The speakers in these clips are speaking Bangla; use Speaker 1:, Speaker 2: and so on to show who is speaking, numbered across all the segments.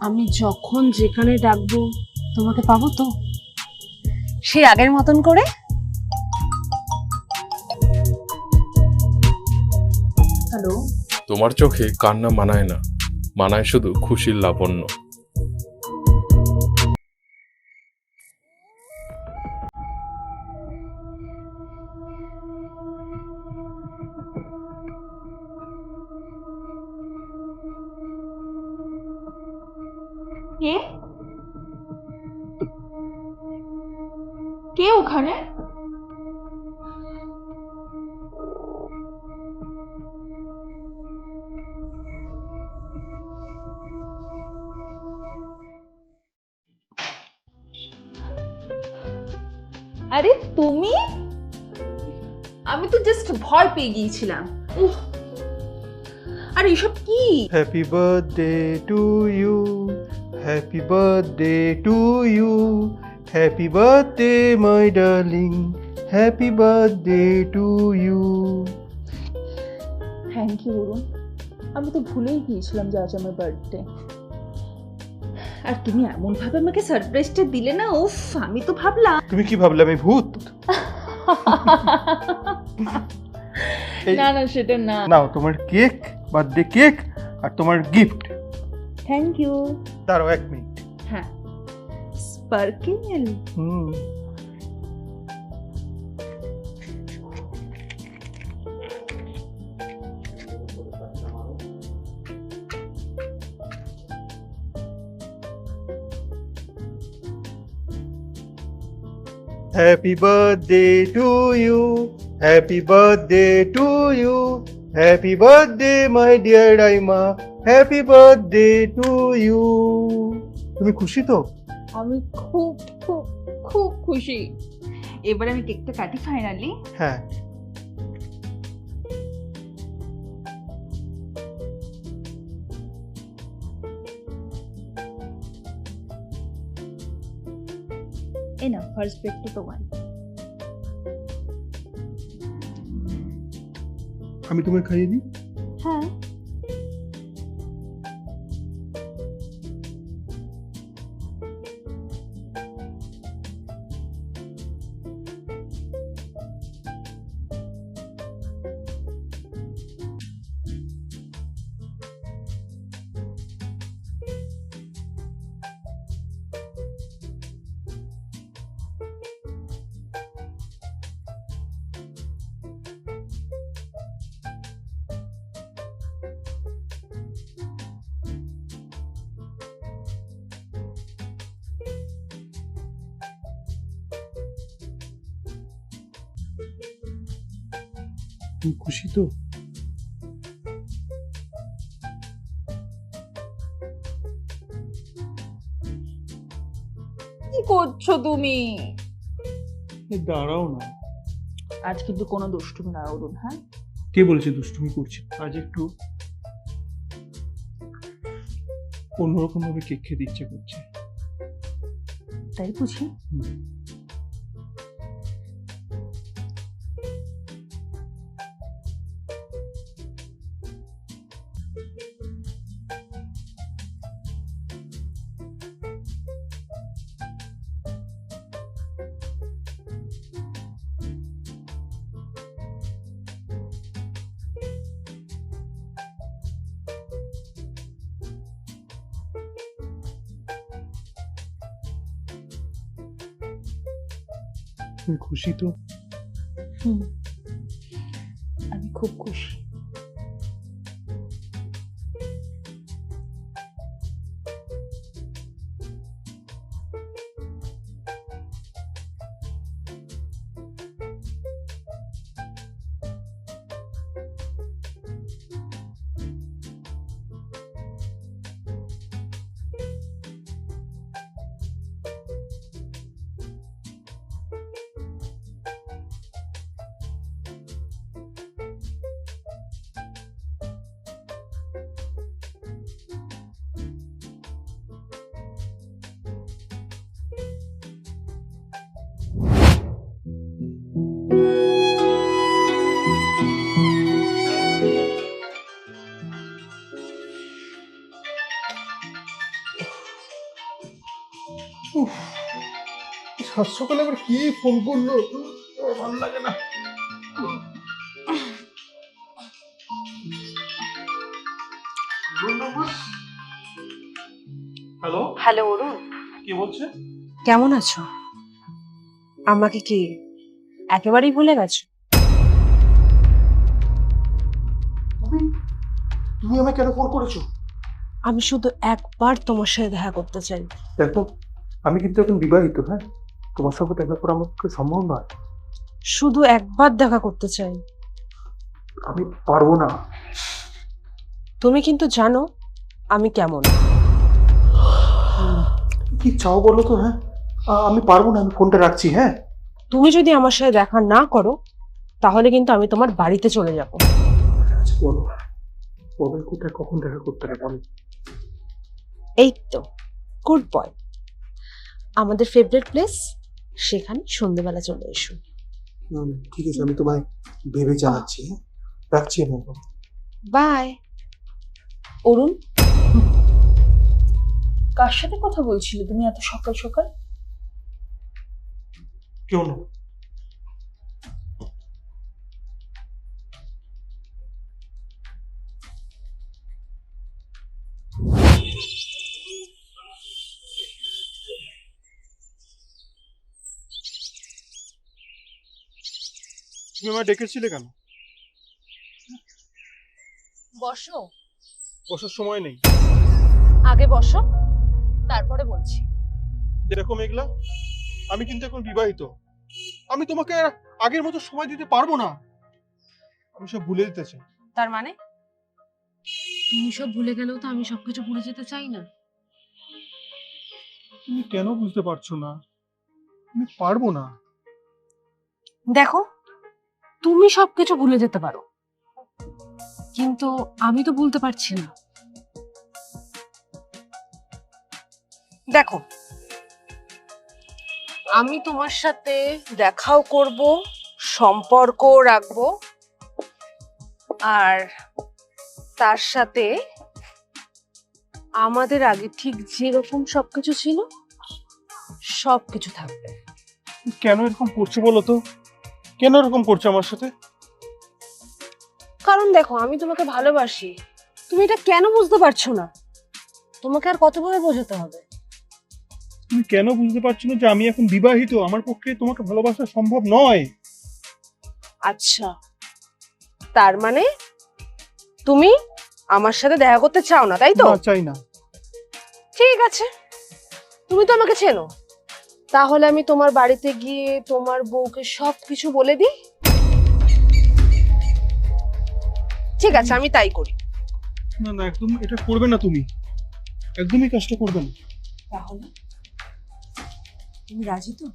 Speaker 1: আমি যখন যেখানে ডাকবো তোমাকে পাবো তো? সে আগের মতন করে? হ্যালো
Speaker 2: তোমার চোখে কান্না মানায় না। মানায় শুধু খুশির লাবণ্য।
Speaker 3: কে? কে ওখানে? আরে তুমি? আমি তো জাস্ট ভয় পেয়ে গিয়েছিলাম। উফ আর এসব কি?
Speaker 4: Happy birthday to you. Happy birthday to you. Happy birthday, my darling. Happy birthday to you.
Speaker 3: Thank you Arun আমি তো ভুলেই গিয়েছিলাম যে আজ আমার বার্থডে আর তুমি এমন ভাবে আমাকে সারপ্রাইজটা দিলে না উফ আমি তো ভাবলাম
Speaker 4: তুমি কি ভাবলে আমি ভূত এই
Speaker 3: না না সেটা না
Speaker 4: নাও তোমার কেক বার্থডে কেক আর তোমার গিফট
Speaker 3: থ্যাংক ইউ
Speaker 4: দাঁড়াও এক মিনিট
Speaker 3: হ্যাঁ স্পার্কেল
Speaker 4: হুম Happy birthday to you. Happy birthday to you. Happy birthday, my dear Raima. Happy birthday to you. তুমি খুশি তো?
Speaker 3: আমি খুব খুব খুব খুশি। এবার আমি কেকটা কাটি ফাইনালি
Speaker 4: হ্যাঁ।
Speaker 3: এই না ফার্স্ট ব্রেকটা তোমার
Speaker 4: আমি তোমায় খাইয়ে দিই?
Speaker 3: হ্যাঁ।
Speaker 4: তুমি খুশি তো?
Speaker 3: কি করছ তুমি?
Speaker 4: দাঁড়াও না।
Speaker 3: আজ কিন্তু কোনো দুষ্টুমি না অরুণ হ্যাঁ?
Speaker 4: কে বলেছে দুষ্টুমি করছি? আজ একটু অন্যরকম ভাবে কেক খেতে ইচ্ছে করছে।
Speaker 3: তাই বুঝি?
Speaker 4: হুম। তুমি খুশি তো
Speaker 3: হুম আমি
Speaker 4: সাত সকালে আবার কি ফোন করল? ভালো লাগে না। হ্যালো
Speaker 1: হ্যালো অরুণ
Speaker 4: কে বলছে?
Speaker 1: কেমন আছো? আমাকে কি একেবারেই ভুলে গেছো?
Speaker 4: তুমি তুমি আমায় কেন ফোন করেছ?
Speaker 1: আমি শুধু একবার তোমার সাথে দেখা করতে চাই।
Speaker 4: দেখো আমি কিন্তু এখন বিবাহিত হ্যাঁ? তোমার সঙ্গে দেখা করা আমার পক্ষে সম্ভব নয়।
Speaker 1: শুধু একবার দেখা করতে চাই।
Speaker 4: আমি পারব না।
Speaker 1: তুমি কিন্তু জানো আমি কেমন।
Speaker 4: কি চাও বলো তো হ্যাঁ? আমি পারব না আমি ফোনটা রাখছি হ্যাঁ?
Speaker 1: তুমি যদি আমার সাথে দেখা না করো তাহলে কিন্তু আমি তোমার বাড়িতে চলে যাব।
Speaker 4: আচ্ছা বলো। কবে কোথায় কখন দেখা করতে হবে
Speaker 1: এই তো গুড বয় আমাদের ফেভারিট প্লেস সেখানে সন্ধ্যেবেলা চলে এসো।
Speaker 4: ঠিক আছে আমি তোমায় ভেবে জানাচ্ছি হ্যাঁ? রাখছি আমি
Speaker 1: বাই অরুণ?
Speaker 3: কার সাথে কথা বলছিলে তুমি এত সকাল সকাল?
Speaker 4: কেউ না। তুমি আমায় ডেকেছিলে কেন?
Speaker 1: বসো।
Speaker 4: বসার সময় নেই।
Speaker 1: আগে বসো তারপরে বলছি।
Speaker 4: এরকম এগুলা আমি কিন্তু এখন বিবাহিত। আমি তোমাকে আর আগের মতো সময় দিতে পারব না। আমি সব ভুলে দিতে চাই।
Speaker 1: তার মানে? তুমি সব ভুলে গেলেও তো আমি সবকিছু ভুলে যেতে চাই না।
Speaker 4: তুমি কেন বুঝতে পারছ না? আমি পারব না।
Speaker 1: দেখো তুমি সবকিছু ভুলে যেতে পারো। কিন্তু আমি তো ভুলতে পারছি না। দেখো আমি তোমার সাথে দেখাও করব সম্পর্ক রাখব আর তার সাথে আমাদের আগে ঠিক যেরকম সবকিছু ছিল সবকিছু থাকবে।
Speaker 4: কেন এরকম করছ বলো তো? কেন এরকম করছ আমার সাথে?
Speaker 1: কারণ দেখো আমি তোমাকে ভালোবাসি। তুমি এটা কেন বুঝতে পারছ না? তোমাকে আর কতভাবে বোঝাতে হবে?
Speaker 4: তুমি কেন বুঝতে পারছ না যে আমি এখন বিবাহিত? আমার পক্ষে তোমাকে ভালোবাসা সম্ভব নয়।
Speaker 1: আচ্ছা। তার মানে তুমি আমার সাথে দেখা করতে চাও না তাই তো?
Speaker 4: না চাই না।
Speaker 1: ঠিক আছে। তুমি তো আমাকে চেনো। তাহলে আমি তোমার বাড়িতে গিয়ে তোমার বউকে সব কিছু বলে দিই? ঠিক আছে আমি তাই করি।
Speaker 4: না না একদম এটা করবে না তুমি। একদমই কষ্ট করবে না।
Speaker 1: তাহলে? তুমি রাজি তো?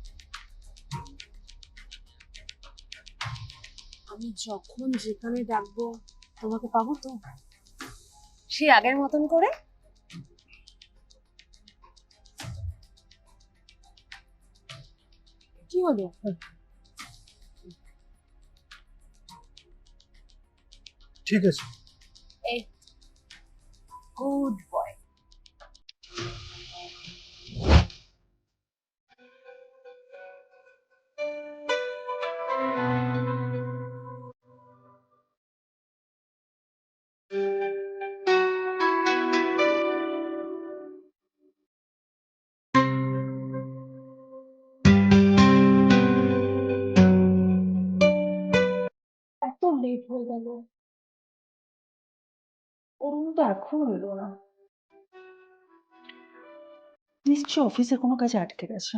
Speaker 1: আমি যখন যেখানে ডাকবো তোমাকে পাবো তো? সে আগের মতন করে? কি হলো
Speaker 4: ঠিক আছে
Speaker 1: গুড বয়
Speaker 3: হয়ে গেল। অরুণ তো এখনও এলো না। নিশ্চয় অফিসে কোনো কাজে আটকে গেছে।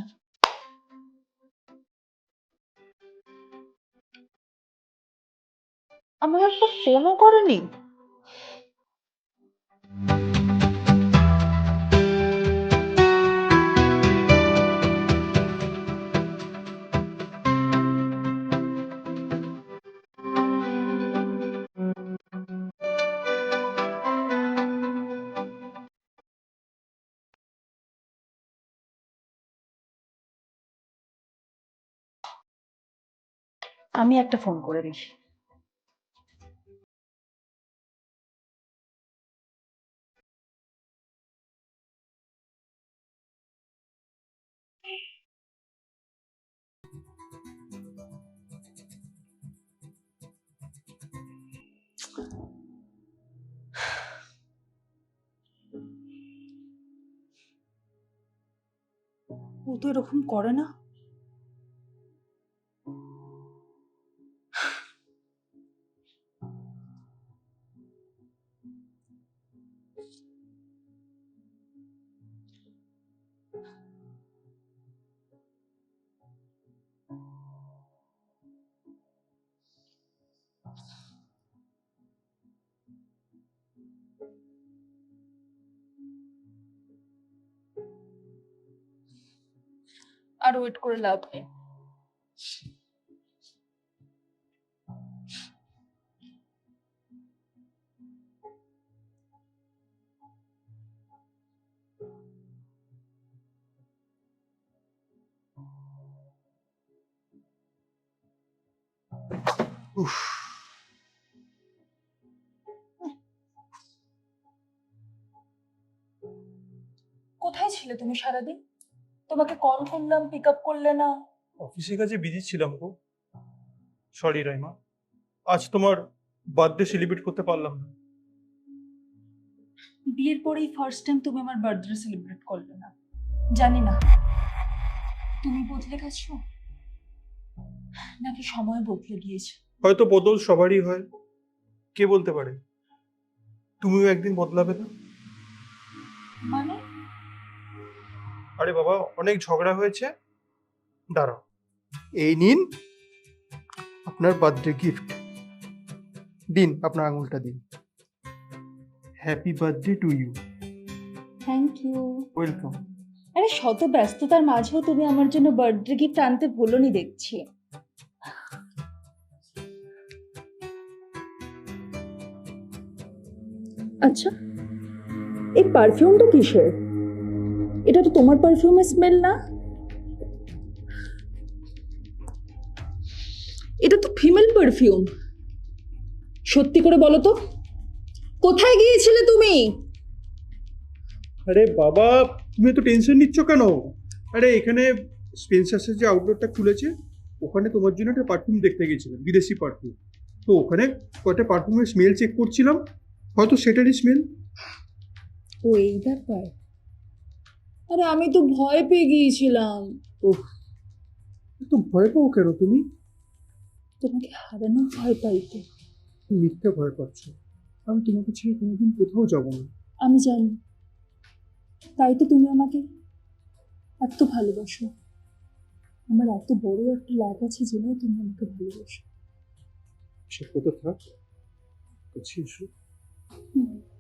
Speaker 3: আমার তো ফোনও করেনি। আমি একটা ফোন করে দেখি ও তো এরকম করে না। আর ওয়েট করে লাভ নেই।
Speaker 4: উফ।
Speaker 3: কোথায় ছিলে তুমি সারাদিন? তোমাকে কল করলাম পিক আপ করলে না।
Speaker 4: অফিসের কাছে বিজি ছিলাম গো। সরি রাইমা। আজ তোমার বার্থডে সেলিব্রেট করতে পারলাম না।
Speaker 3: বিয়ের পরেই ফার্স্ট টাইম তুমি আমার বার্থডে সেলিব্রেট করলে না। জানি না। তুমি বদলে গেছো? নাকি সময় বদলে গিয়েছে?
Speaker 4: হয়তো বদল সবারই হয়। কে বলতে পারে? তুমিও একদিন বদলাবে না।
Speaker 3: মানে?
Speaker 4: আরে বাবা অনেক ঝগড়া হয়েছে। দাঁড়াও। এই নিন আপনার বার্থডে গিফট দিন আপনার আঙুলটা দিন। Happy birthday to you
Speaker 3: thank you
Speaker 4: welcome
Speaker 3: আরে শত ব্যস্ততার মাঝেও তুমি আমার জন্য বার্থডে গিফট আনতে ভুলোনি দেখছি। আচ্ছা এই পারফিউমটা কিসের? এটা তো তোমার পারফিউমের স্মেল না? এটা তো ফিমেল পারফিউম সত্যি করে বলো তো কোথায় গিয়েছিলে তুমি?
Speaker 4: আরে বাবা তুমি তো টেনশন নিচ্ছ কেন? আরে এখানে স্পেন্সার্সের যে আউটডোরটা খুলেছে ওখানে তোমার জন্য একটা পারফিউম দেখতে গেছিলাম বিদেশি পারফিউম তো ওখানে কয়টা পারফিউমের স্মেল চেক করছিলাম হয়তো সেটারই স্মেল
Speaker 3: ও এই ব্যাপার। আরে আমি তো ভয় পেয়ে গিয়েছিলাম।
Speaker 4: তো ভয় পাও কেন তুমি?
Speaker 3: তোমাকে হারানো ভয় পাইতে।
Speaker 4: মিথ্যে ভয় পাচ্ছ। আমি তোমাকে ছেড়ে কোনোদিন কোথাও যাব না।
Speaker 3: আমি জানি। তাই তো তুমি আমাকে এত ভালোবাসো। আমার এত বড় একটা লাভ আছে জেনেও তুমি আমাকে ভালোবাসো।
Speaker 4: সে কথা থাক কাছে এসো।
Speaker 3: হুম।